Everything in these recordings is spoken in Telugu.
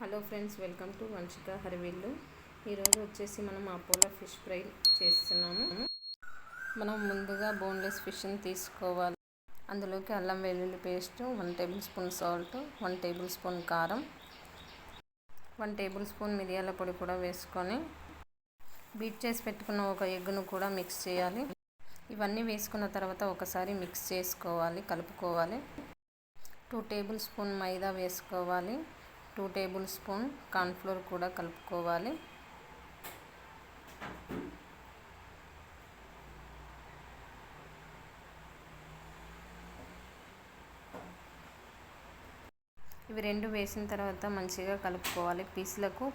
Hello friends welcome to Vamshika Harivillu ఈరోజు వచ్చేసి మనం అపోలో ఫిష్ ఫ్రై చేస్తున్నాము. మనం ముందుగా బోన్లెస్ ఫిష్ని తీసుకోవాలి. అందులోకి అల్లం వెల్లుల్లి paste one tablespoon salt one tablespoon కారం వన్ టేబుల్ స్పూన్ మిరియాల పొడి కూడా వేసుకొని బీట్ చేసి పెట్టుకున్న ఒక ఎగ్గును కూడా మిక్స్ చేయాలి. ఇవన్నీ వేసుకున్న తర్వాత ఒకసారి మిక్స్ చేసుకోవాలి కలుపుకోవాలి. టూ టేబుల్ స్పూన్ మైదా వేసుకోవాలి. టూ టేబుల్ స్పూన్ కార్న్ఫ్లోర్ కూడా కలుపుకోవాలి. ఇవి రెండు వేసిన తర్వాత మంచిగా కలుపుకోవాలి పీసులకు.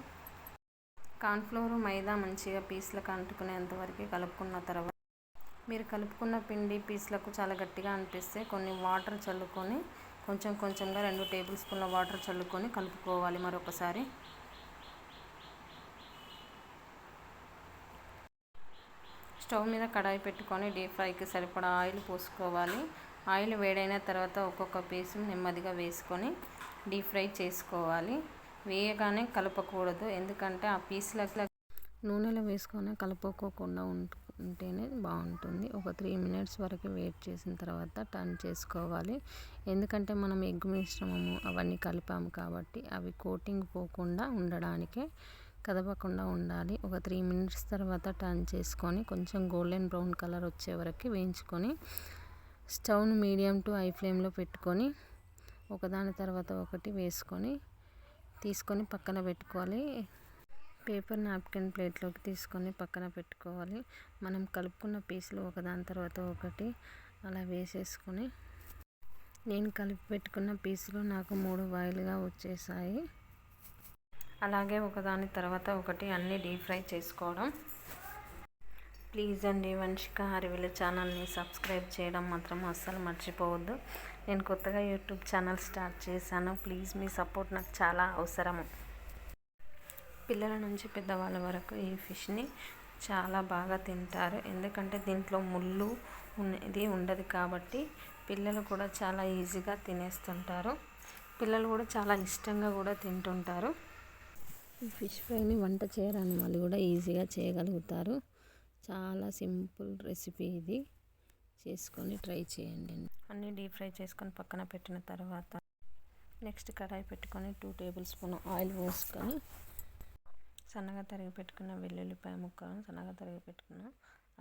కార్న్ఫ్లోర్ మైదా మంచిగా పీసులకు అంటుకునేంత వరకు కలుపుకున్న తర్వాత మీరు కలుపుకున్న పిండి పీసులకు చాలా గట్టిగా అనిపిస్తే కొన్ని వాటర్ చల్లుకొని కొంచెం కొంచెంగా రెండు టేబుల్ స్పూన్ల వాటర్ చల్లుకొని కలుపుకోవాలి మరొకసారి. స్టవ్ మీద కడాయి పెట్టుకొని డీప్ ఫ్రైకి సరిపడా ఆయిల్ పోసుకోవాలి. ఆయిల్ వేడైన తర్వాత ఒక్కొక్క పీసు నెమ్మదిగా వేసుకొని డీప్ ఫ్రై చేసుకోవాలి. వేయగానే కలపకూడదు ఎందుకంటే ఆ పీసులకు నూనెలో వేసుకొని కలుపుకోకుండా ఉంటేనే బాగుంటుంది. ఒక త్రీ మినిట్స్ వరకు వెయిట్ చేసిన తర్వాత టర్న్ చేసుకోవాలి. ఎందుకంటే మనం ఎగ్ మిశ్రమము అవన్నీ కలిపాము కాబట్టి అవి కోటింగ్ పోకుండా ఉండడానికే కదపకుండా ఉండాలి. ఒక త్రీ మినిట్స్ తర్వాత టర్న్ చేసుకొని కొంచెం గోల్డెన్ బ్రౌన్ కలర్ వచ్చే వరకు వేయించుకొని స్టవ్ను మీడియం టు హై ఫ్లేమ్లో పెట్టుకొని ఒకదాని తర్వాత ఒకటి వేసుకొని తీసుకొని పక్కన పెట్టుకోవాలి. పేపర్ నాప్కిన్ ప్లేట్లోకి తీసుకొని పక్కన పెట్టుకోవాలి. మనం కలుపుకున్న పీసులు ఒకదాని తర్వాత ఒకటి అలా వేసేసుకొని నేను కలిపి పెట్టుకున్న పీసులు నాకు మూడు వాయిలుగా వచ్చేసాయి. అలాగే ఒకదాని తర్వాత ఒకటి అన్నీ డీప్ ఫ్రై చేసుకోవడం. ప్లీజ్ అండి వంశిక హరివిల ఛానల్ని సబ్స్క్రైబ్ చేయడం మాత్రం అస్సలు మర్చిపోవద్దు. నేను కొత్తగా యూట్యూబ్ ఛానల్ స్టార్ట్ చేశాను. ప్లీజ్ మీ సపోర్ట్ నాకు చాలా అవసరము. పిల్లల నుంచి పెద్దవాళ్ళ వరకు ఈ ఫిష్ని చాలా బాగా తింటారు. ఎందుకంటే దీంట్లో ముళ్ళు ఇది ఉండదు కాబట్టి పిల్లలు కూడా చాలా ఈజీగా తినేస్తుంటారు. పిల్లలు కూడా చాలా ఇష్టంగా కూడా తింటుంటారు. ఈ ఫిష్ ఫ్రైని వంట చేయరాని వాళ్ళు కూడా ఈజీగా చేయగలుగుతారు. చాలా సింపుల్ రెసిపీ ఇది. చేసుకొని ట్రై చేయండి. అన్నీ డీప్ ఫ్రై చేసుకొని పక్కన పెట్టిన తర్వాత నెక్స్ట్ కడాయి పెట్టుకొని టూ టేబుల్ స్పూన్ ఆయిల్ పోసుకొని సన్నగా తరిగి పెట్టుకున్న వెల్లుల్లిపాయ ముక్కలను సన్నగా తరిగి పెట్టుకున్న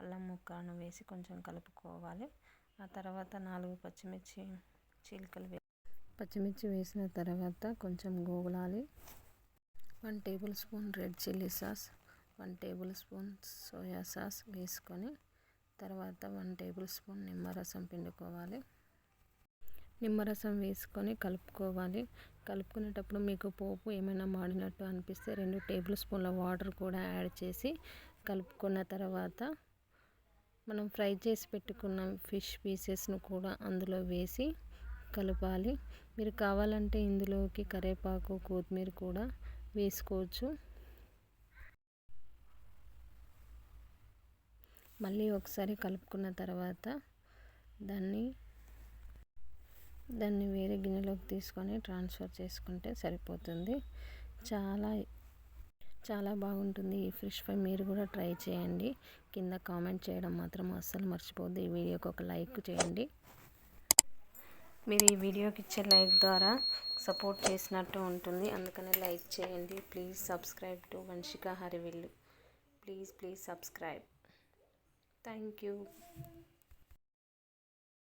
అల్లం ముక్కలను వేసి కొంచెం కలుపుకోవాలి. ఆ తర్వాత నాలుగు పచ్చిమిర్చి చీలికలు వే పచ్చిమిర్చి వేసిన తర్వాత కొంచెం గోగులాలి. One tablespoon red chilli sauce one tablespoon soya sauce వేసుకొని తర్వాత వన్ టేబుల్ స్పూన్ నిమ్మరసం పిండుకోవాలి. నిమ్మరసం వేసుకొని కలుపుకోవాలి. కలుపుకునేటప్పుడు మీకు పోపు ఏమైనా మాడినట్టు అనిపిస్తే రెండు టేబుల్ స్పూన్ల వాటర్ కూడా యాడ్ చేసి కలుపుకున్న తర్వాత మనం ఫ్రై చేసి పెట్టుకున్న ఫిష్ పీసెస్ను కూడా అందులో వేసి కలపాలి. మీరు కావాలంటే ఇందులోకి కరివేపాకు కొత్తిమీర కూడా వేసుకోవచ్చు. మళ్ళీ ఒకసారి కలుపుకున్న తర్వాత దాన్ని దాన్ని వేరే గిన్నెలోకి తీసుకొని ట్రాన్స్ఫర్ చేసుకుంటే సరిపోతుంది. చాలా చాలా బాగుంటుంది ఈ ఫిష్ ఫ్రై. మీరు కూడా ట్రై చేయండి. కింద కామెంట్ చేయడం మాత్రం అస్సలు మర్చిపోద్దు ఈ వీడియోకి ఒక లైక్ చేయండి. మీరు ఈ వీడియోకి ఇచ్చే లైక్ ద్వారా సపోర్ట్ చేసినట్టు ఉంటుంది. అందుకనే లైక్ చేయండి. Please subscribe to Vamshika Harivillu. Please please subscribe. Thank you.